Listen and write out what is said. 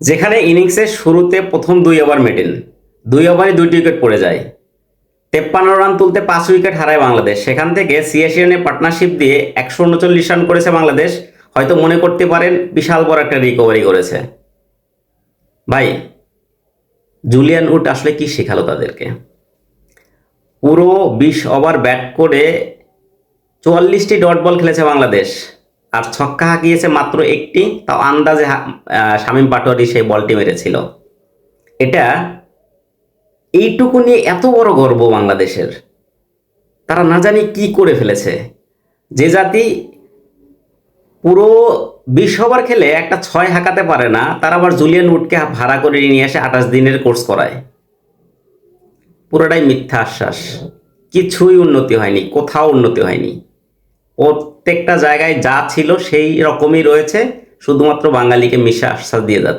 যেখানে ইনিংসের শুরুতে প্রথম দুই ওভার মেটেন। দুই ওভারে দুইটি উইকেট পড়ে যায়। তেপ্পান্ন রান তুলতে পাঁচ উইকেট হারায় বাংলাদেশ। সেখান থেকে সিএসি পার্টনারশিপ দিয়ে একশো উনচল্লিশ রান করেছে বাংলাদেশ। হয়তো মনে করতে পারেন, বিশাল বড় একটা রিকভারি করেছে। ভাই, জুলিয়ান উড আসলে কি শেখালো তাদেরকে? পুরো বিশ ওভার ব্যাট করে চুয়াল্লিশটি ডট বল খেলেছে বাংলাদেশ। আর ছক্কা হাঁকিয়েছে মাত্র একটি, তাও আন্দাজে শামীম পাটোয়ারি সেই বলটি মেরেছিল। এটা এইটুকু নিয়ে এত বড় গর্ব বাংলাদেশের। তারা না জানি কি করে ফেলেছে। যে জাতি পুরো বিশ ওভার খেলে একটা ছয় হাঁকাতে পারে না, তারা আবার জুলিয়ান উডকে ভাড়া করে নিয়ে এসে আঠাশ দিনের কোর্স করায়। পুরোটাই মিথ্যা আশ্বাস। কিছুই উন্নতি হয়নি, কোথাও উন্নতি হয়নি। প্রত্যেকটা জায়গায় যা ছিল সেই রকমই রয়েছে শুধুমাত্র বাঙালিকে মিশে আশ্বাস দিয়ে যাচ্ছে।